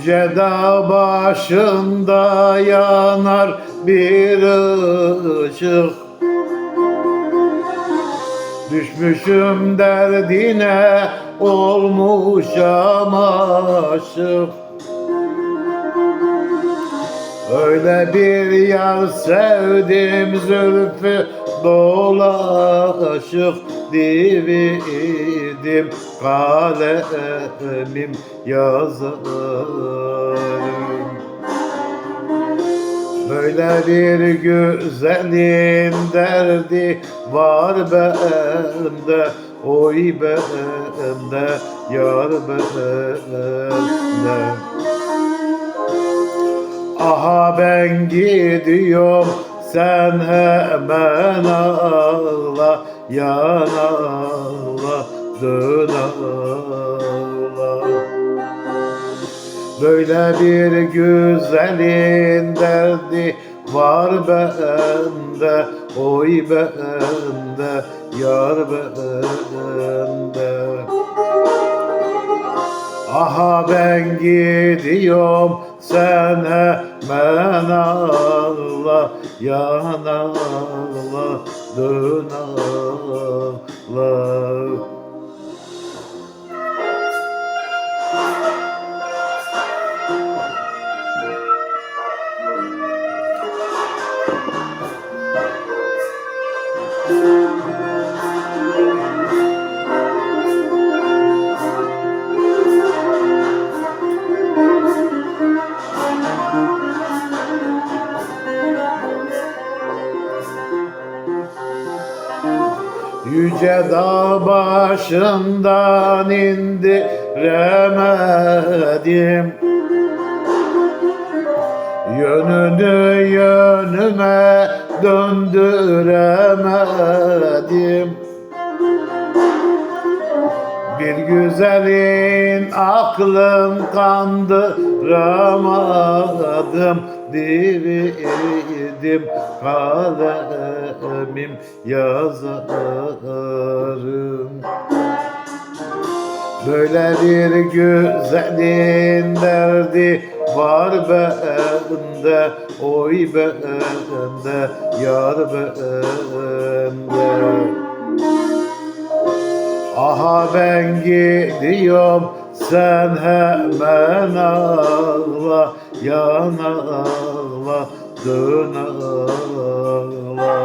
Yüce dağ başında yanar bir ışık. Düşmüşüm derdine olmuşam aşık. Öyle bir yar sevdim zülfü dolaşık dividim kalemim yazarım Böyle bir güzelin derdi var bende Oy bende yar bende. Aha ben gidiyorum sen hemen ağla yan ağla dön ağla. Böyle bir güzelin derdi var bende Oy bende yar bende. Aha ben gidiyorum sen hemen ağla Yan ağla dön ağla Yüce dağ başından indiremedim. Yönünü yönüme döndüremedim. Bir güzelin aklın kandıramadım Dividim kalemim yazarım. Böyle bir güzelin derdi var bende Oy bende yar bende. Aha ben gidiyorum sen hemen ağla Yan ağla dön ağla.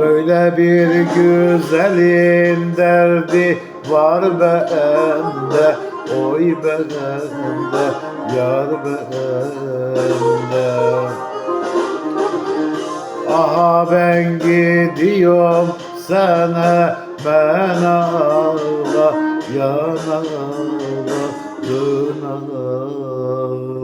Böyle bir güzelin derdi var bende Oy bende yar bende. Aha ben gidiyorum sana ben ağla yan ağla dön ağla